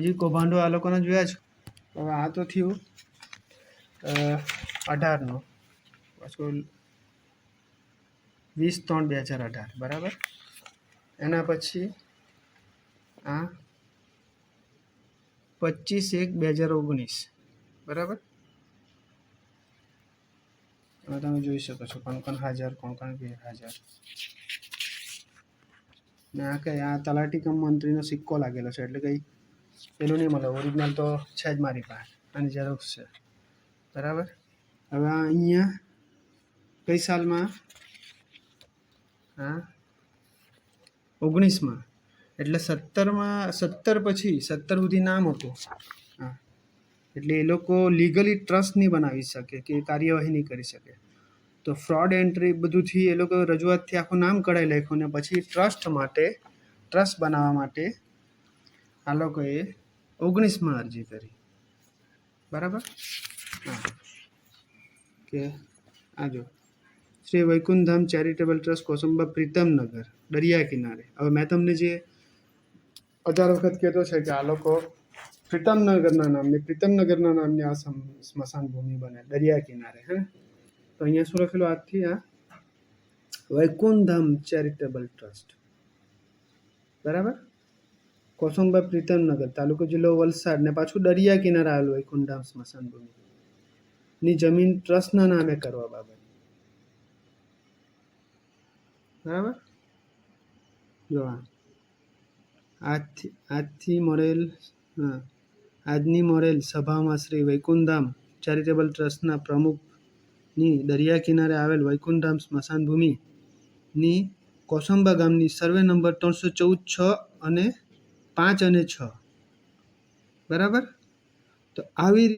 હજી કૌભાંડો આ લોકોને જોયા છે હવે આ તો થયું અઢારનો. પાછું વીસ ત્રણ બે હજાર અઢાર, બરાબર? એના પછી આ પચીસ એક બે હજાર ઓગણીસ, બરાબર? હવે તમે જોઈ શકો છો કોણ હાજર, કોણ કોણ ગેરહાજર. ને આ કઈ, આ તલાટી કમ મંત્રીનો સિક્કો લાગેલો છે, એટલે કંઈ પેલું નહીં મળે ઓરિજિનલ તો છે જ મારી પાસે આની ઝેરોક્ષ છે. બરાબર? હવે અહીંયા કઈ સાલમાં? હા? ઓગણીસમાં. એટલે સત્તરમાં, સત્તર પછી, સત્તર સુધી નામ હતું હા. એટલે એ લોકો લીગલી ટ્રસ્ટ નહીં બનાવી શકે કે કાર્યવાહી નહીં કરી શકે. તો ફ્રોડ એન્ટ્રી બધુંથી એ લોકો રજૂઆતથી આખું નામ કઢાઈ નાખ્યું ને પછી ટ્રસ્ટ માટે ટ્રસ્ટ બનાવવા માટે આ લોકોએ ઓગણીસમાં અરજી કરી. બરાબર? હા. કે આ જો. શ્રી વૈકુંઠધામ ચેરિટેબલ ટ્રસ્ટ કોસંબા પ્રીતમનગર, દરિયા કિનારે. હવે મેં તમને જે હજાર વખત કહેતો છે કે આ લોકો પ્રીતમનગરના નામની પ્રીતમનગરના નામની આ સમ- સ્મશાન ભૂમિ બને, દરિયા કિનારે, હે તો અહીંયા શું લખેલું આજથી? આ વૈકુંઠધામ ચેરિટેબલ ટ્રસ્ટ. બરાબર? કોસંબા પ્રીતમનગર, તાલુકો જિલ્લો વલસાડ ને પાછું દરિયા કિનારે આવેલું હોય સ્મશાન સ્મશાનભૂમિ. ની જમીન ટ્રસ્ટના નામે કરવા બાબત. બરાબર? જો આજથી આજથી મળેલ આજની મળેલ સભામાં શ્રી વૈકુંઠધામ ચેરિટેબલ ટ્રસ્ટના પ્રમુખની દરિયા કિનારે આવેલ વૈકુંઠધામ સ્મશાન ભૂમિની કોસંબા ગામની સર્વે નંબર ત્રણસો ચૌદ છ અને પાંચ અને છ. બરાબર? તો આવી